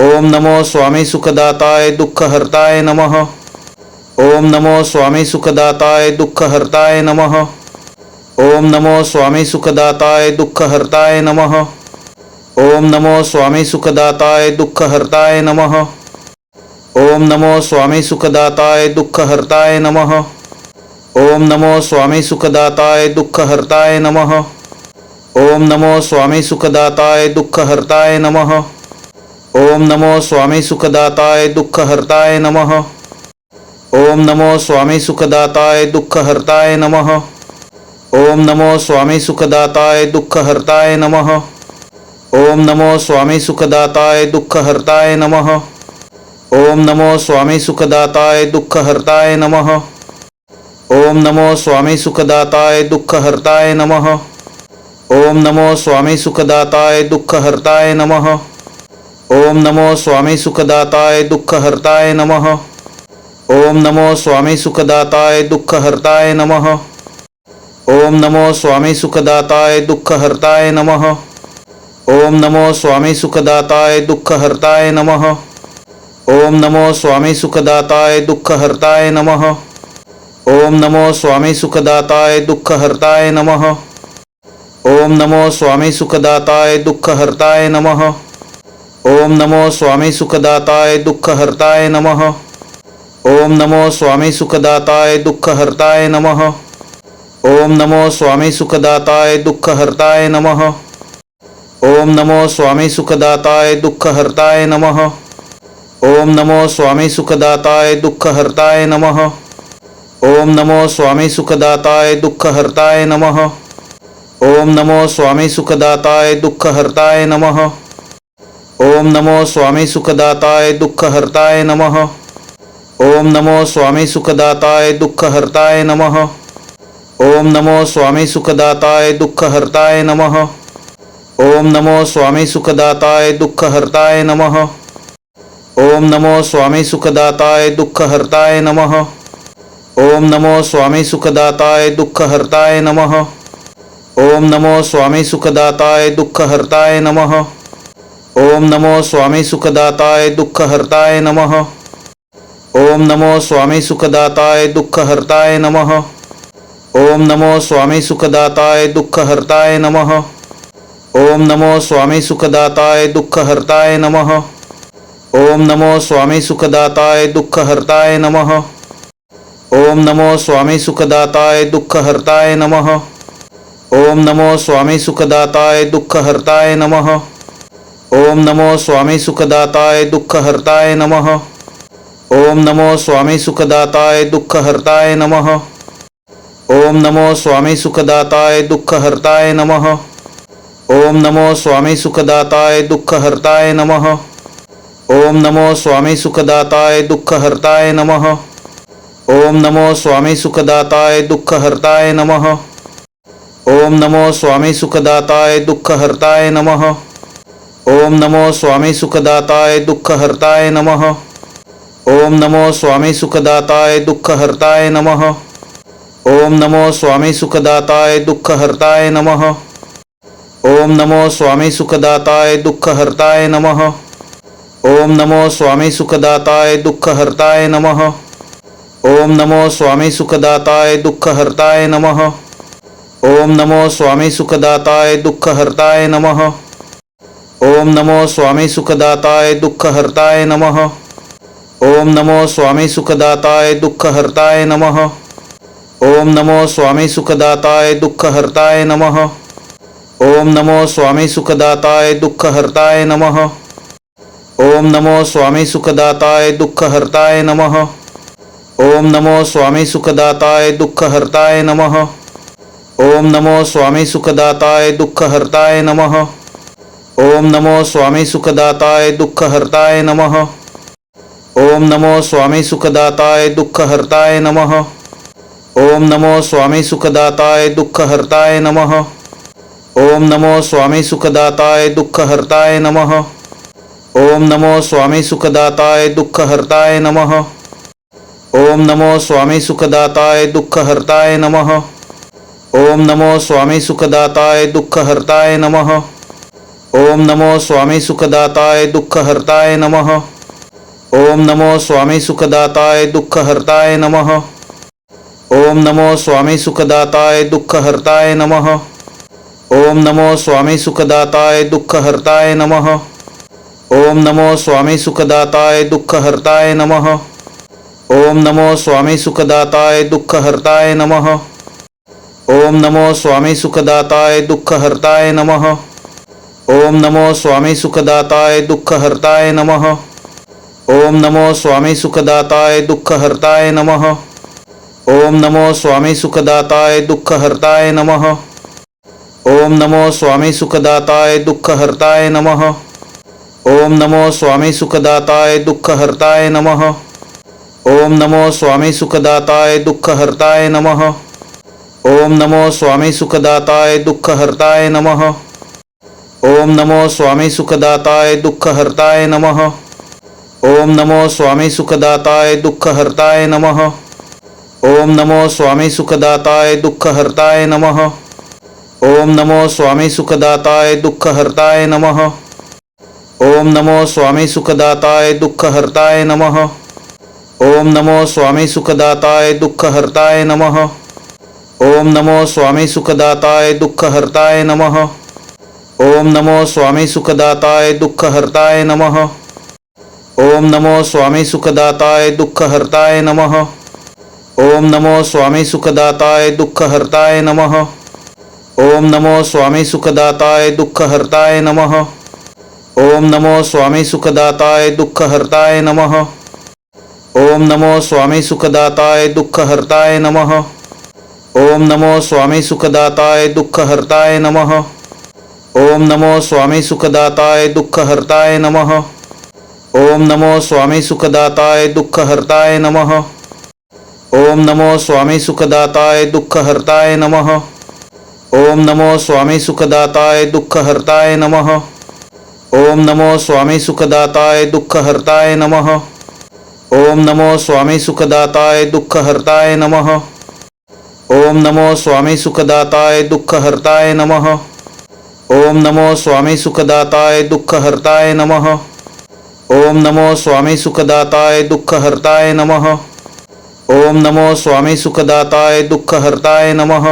ओम नमो स्वामी सुखदाताय दुःखहर्ताय नमः। ओम नमो स्वामी सुखदाताय दुःखहर्ताय नमः। ओम नमो स्वामी सुखदाताय दुःखहर्ताय नमः। ओम नमो स्वामी सुखदाताय दुःखहर्ताय नमः। ओम नमो स्वामी सुखदाताय दुःखहर्ताय नमः। ओम नमो स्वामी सुखदाताय दुःखहर्ताय नमः। ओम नमो स्वामी सुखदाताय दुःखहर्ताय नमः। ओम नमो स्वामी सुखदाताय दुःखहर्ताय नम। ओम नमो स्वामी सुखदाताय दुःखहर्ताय नम। ओम नमो स्वामी सुखदाताय दुःखहर्ताय नम। ओम नमो स्वामी सुखदाताय दुःखहर्ताय नम। ओम नमो स्वामी सुखदाताय दुःखहर्ताय नम। ओम नमो स्वामी सुखदाताय दुःखहर्ताय नम। ओम नमो स्वामी सुखदाताय दुःखहर्ताय नमः। ओम नमो स्वामी सुखदाताय दुःखहर्ताय नमः। ओम नमो स्वामी सुखदाताय दुःखहर्ताय नमः। ओम नमो स्वामी सुखदाताय दुःखहर्ताय नमः। ओम नमो स्वामी सुखदाताय दुःखहर्ताय नमः। ओम नमो स्वामी सुखदाताय दुःखहर्ताय नमः। ओम नमो स्वामी सुखदाताय दुःखहर्ताय नमः। ओम नमो स्वामी सुखदाताय दुःखहर्ताय नमः। ओम नमो स्वामी सुखदाताय दुःखहर्ताय नम। ओम नमो स्वामी सुखदाताय दुःखहर्ताय नम। ओम नमो स्वामी सुखदाताय दुःखहर्ताय नम। ओम नमो स्वामी सुखदाताय दुःखहर्ताय नम। ओम नमो स्वामी सुखदाताय दुःखहर्ताय नम। ओम नमो स्वामी सुखदाताय दुःखहर्ताय नम। ओम नमो स्वामी सुखदाताय दुःखहर्ताय नमः। ओम नमो स्वामी सुखदाताय दुःखहर्ताय नमः। ओम नमो स्वामी सुखदाताय दुःखहर्ताय नमः। ओम नमो स्वामी सुखदाताय दुःखहर्ताय नमः। ओम नमो स्वामी सुखदाताय दुःखहर्ताय नमः। ओम नमो स्वामी सुखदाताय दुःखहर्ताय नमः। ओम नमो स्वामी सुखदाताय दुःखहर्ताय नमः। ओम नमो स्वामी सुखदाताय दुःखहर्ताय नमः। ओम नमो स्वामी सुखदाताय दुःखहर्ताय नम। ओम नमो स्वामी सुखदाताय दुःखहर्ताय नम। ओम नमो स्वामी सुखदाताय दुःखहर्ताय नम। ओम नमो स्वामी सुखदाताय दुःखहर्ताय नम। ओम नमो स्वामी सुखदाताय दुःखहर्ताय नम। ओम नमो स्वामी सुखदाताय दुःखहर्ताय नम। ओम नमो स्वामी सुखदाताय दुःखहर्ताय नमः। ओम नमो स्वामी सुखदाताय दुःखहर्ताय नमः। ओम नमो स्वामी सुखदाताय दुःखहर्ताय नमः। ओम नमो स्वामी सुखदाताय दुःखहर्ताय नमः। ओम नमो स्वामी सुखदाताय दुःखहर्ताय नमः। ओम नमो स्वामी सुखदाताय दुःखहर्ताय नमः। ओम नमो स्वामी सुखदाताय दुःखहर्ताय नमः। ओम नमो स्वामी सुखदाताय दुःखहर्ताय नमः। ओम नमो स्वामी सुखदाताय दुःखहर्ताय नम। ओम नमो स्वामी सुखदाताय दुःखहर्ताय नम। ओम नमो स्वामी सुखदाताय दुःखहर्ताय नम। ओम नमो स्वामी सुखदाताय दुःखहर्ताय नम। ओम नमो स्वामी सुखदाताय दुःखहर्ताय नम। ओम नमो स्वामी सुखदाताय दुःखहर्ताय नम। ओम नमो स्वामी सुखदाताय दुःखहर्ताय नमः। ओम नमो स्वामी सुखदाताय दुःखहर्ताय नमः। ओम नमो स्वामी सुखदाताय दुःखहर्ताय नमः। ओम नमो स्वामी सुखदाताय दुःखहर्ताय नमः। ओम नमो स्वामी सुखदाताय दुःखहर्ताय नमः। ओम नमो स्वामी सुखदाताय दुःखहर्ताय नमः। ओम नमो स्वामी सुखदाताय दुःखहर्ताय नमः। ओम नमो स्वामी सुखदाताय दुःखहर्ताय नमः। ओम नमो स्वामी सुखदाताय दुःखहर्ताय नम। ओम नमो स्वामी सुखदाताय दुःखहर्ताय नम। ओम नमो स्वामी सुखदाताय दुःखहर्ताय नम। ओम नमो स्वामी सुखदाताय दुःखहर्ताय नम। ओम नमो स्वामी सुखदाताय दुःखहर्ताय नम। ओम नमो स्वामी सुखदाताय दुःखहर्ताय नम। ओम नमो स्वामी सुखदाताय दुःखहर्ताय नमः। ओम नमो स्वामी सुखदाताय दुःखहर्ताय नमः। ओम नमो स्वामी सुखदाताय दुःखहर्ताय नमः। ओम नमो स्वामी सुखदाताय दुःखहर्ताय नमः। ओम नमो स्वामी सुखदाताय दुःखहर्ताय नमः। ओम नमो स्वामी सुखदाताय दुःखहर्ताय नमः। ओम नमो स्वामी सुखदाताय दुःखहर्ताय नमः। ओम नमो स्वामी सुखदाताय दुःखहर्ताय नमः। ओम नमो स्वामी सुखदाताय दुःखहर्ताय नमः। ओम नमो स्वामी सुखदाताय दुःखहर्ताय नमः। ओम नमो स्वामी सुखदाताय दुःखहर्ताय नमः। ओम नमो स्वामी सुखदाताय दुःखहर्ताय नमः। ओम नमो स्वामी सुखदाताय दुःखहर्ताय नमः। ओम नमो स्वामी सुखदाताय दुःखहर्ताय नमः। ओम नमो स्वामी सुखदाताय दुःखहर्ताय नमः। ओम नमो स्वामी सुखदाताय दुःखहर्ताय नम। ओम नमो स्वामी सुखदाताय दुःखहर्ताय नम। ओम नमो स्वामी सुखदाताय दुःखहर्ताय नम। ओम नमो स्वामी सुखदाताय दुःखहर्ताय नम। ओम नमो स्वामी सुखदाताय दुःखहर्ताय नम। ओम नमो स्वामी सुखदाताय दुःखहर्ताय नम। ओम नमो स्वामी सुखदाताय दुःखहर्ताय नमः। ओम नमो स्वामी सुखदाताय दुःखहर्ताय नम। ओम नमो स्वामी सुखदाताय दुःखहर्ताय नम। ओम नमो स्वामी सुखदाताय दुःखहर्ताय नम। ओम नमो स्वामी सुखदाताय दुःखहर्ताय नम। ओम नमो स्वामी सुखदाताय दुःखहर्ताय नम। ओम नमो स्वामी सुखदाताय दुःखहर्ताय नम। ओम नमो स्वामी सुखदाताय दुःखहर्ताय नमः। ओम नमो स्वामी सुखदाताय दुःखहर्ताय नम। ओम नमो स्वामी सुखदाताय दुःखहर्ताय नम। ओम नमो स्वामी सुखदाताय दुःखहर्ताय नम। ओम नमो स्वामी सुखदाताय दुःखहर्ताय नम। ओम नमो स्वामी सुखदाताय दुःखहर्ताय नम। ओम नमो स्वामी सुखदाताय दुःखहर्ताय नम। ओम नमो स्वामी सुखदाताय दुःखहर्ताय नमः। ओम नमो स्वामी सुखदाताय दुःखहर्ताय नमः। ओम नमो स्वामी सुखदाताय दुःखहर्ताय नमः। ओम नमो स्वामी सुखदाताय दुःखहर्ताय नमः।